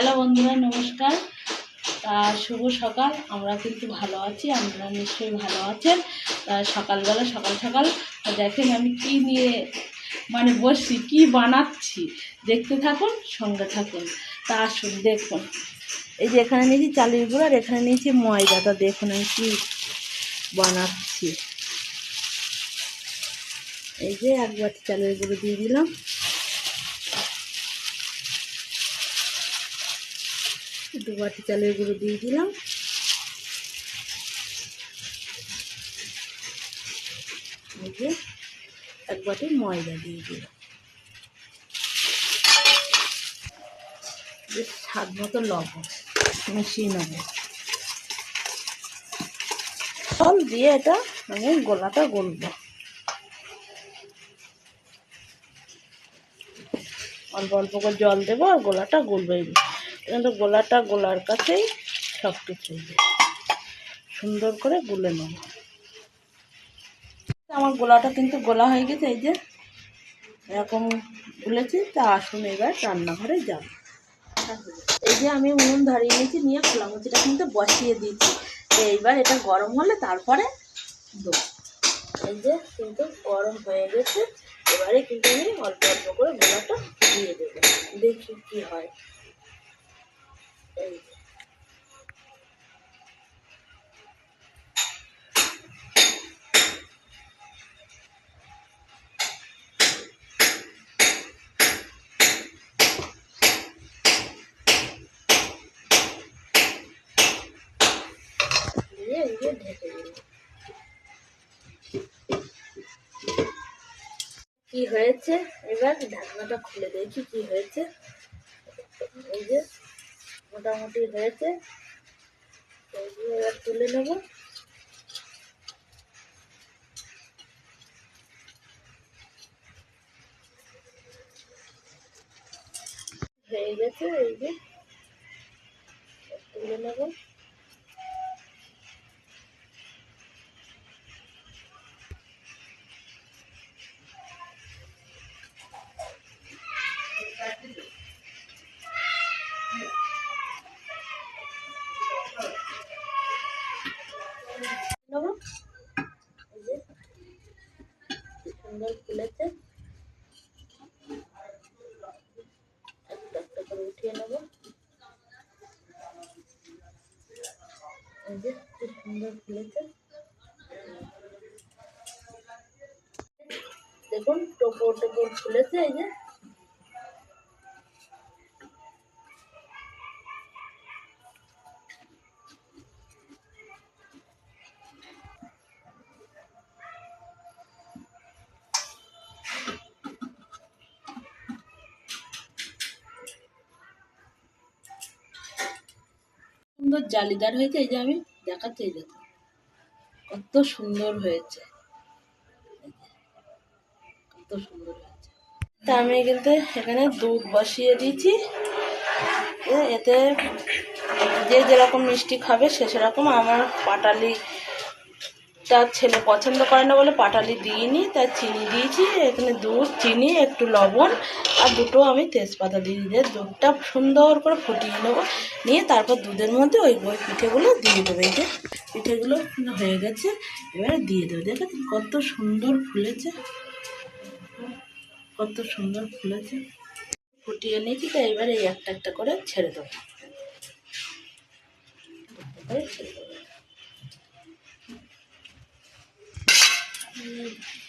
Hello বন্ধুরা, নমস্কার। তা শুভ সকাল। আমরা কিন্তু ভালো আছি, আপনারা নিশ্চয়ই ভালো আছেন। তা সকালবেলা সকাল সকাল দেখেন আমি কি নিয়ে মানে বসছি, কি বানাচ্ছি। দেখতে থাকুন, সঙ্গে থাকুন। তা আসুন, দেখুন। এই যে এখানে নিয়েছি চালের গুঁড়ো আর এখানে নিয়েছি ময়দাটা দেখুন আমি কি বানাচ্ছি। এই যে এক বাটি চালের গুঁড়ো দিয়ে দিলাম। দু বাটি চালের গুঁড়ো দিয়ে দিলাম। এই যে এক বাটি ময়দা দিয়ে দিলাম। স্বাদ মতো লবণ, মিশিয়ে নেব। জল দিয়ে এটা আমি গোলাটা গলবো। অল্প অল্প করে জল দেবো আর গোলাটা গলবেই কিন্তু গোলাটা গোলার কাছেই সব কিছু সুন্দর করে গুলে নেব। আমার গোলাটা কিন্তু গোলা হয়ে গেছে, এই যে এরকম গুলেছি, তা আসুন এবার রান্নাঘরে যাব এই যে আমি উনুন ধরিয়ে নিয়েছি, নিয়ে খোলা মুচিটা কিন্তু বসিয়ে দিয়েছি। এইবার এটা গরম হলে তারপরে দেবো। এই যে কিন্তু গরম হয়ে গেছে, এবারে কিন্তু আমি অল্প অল্প করে গোলাটা দিয়ে দেবো। দেখি কি হয়। কি হয়েছে? এবার ঢাকনাটা খুলে দেখি কি হয়েছে। এই যে। মোটামুটি হয়েছে। এইগুলো এবার তুলে নেব। হয়ে গেছে এই যে। তুলে নেব নেব এই যে কি সুন্দর ফুলেছে একটা একটা করে উঠিয়ে নেব এই যে কি সুন্দর ফুলেছে দেখুন টোপর টোপর ফুলেছে এই যে সুন্দর জালিদার হয়েছে, এই যে আমি দেখাতে দেখুন কত সুন্দর হয়েছে। কত সুন্দর হয়েছে। তা আমি কিন্তু এখানে দুধ বসিয়ে দিয়েছি। এতে যে যেরকম মিষ্টি খাবে সে সেরকম আমার পাটালি তার ছেলে পছন্দ করে না বলে পাটালি দিইনি, তার চিনি দিয়েছি, এখানে দুধ, চিনি, একটু লবণ, আর দুটো আমি তেজপাতা দিয়ে দিয়ে দুধটা সুন্দর করে ফুটিয়ে নেব, নিয়ে তারপর দুধের মধ্যে ওই ওই পিঠেগুলো দিয়ে দেবো। এই যে পিঠেগুলো হয়ে গেছে, এবারে দিয়ে দেবো। দেখেন কত সুন্দর ফুলেছে? কত সুন্দর ফুলেছে। ফুটিয়ে নিয়েছি, তো এবারে এই একটা একটা করে ছেড়ে দেবো। ছেড়ে দেবো। 嗯。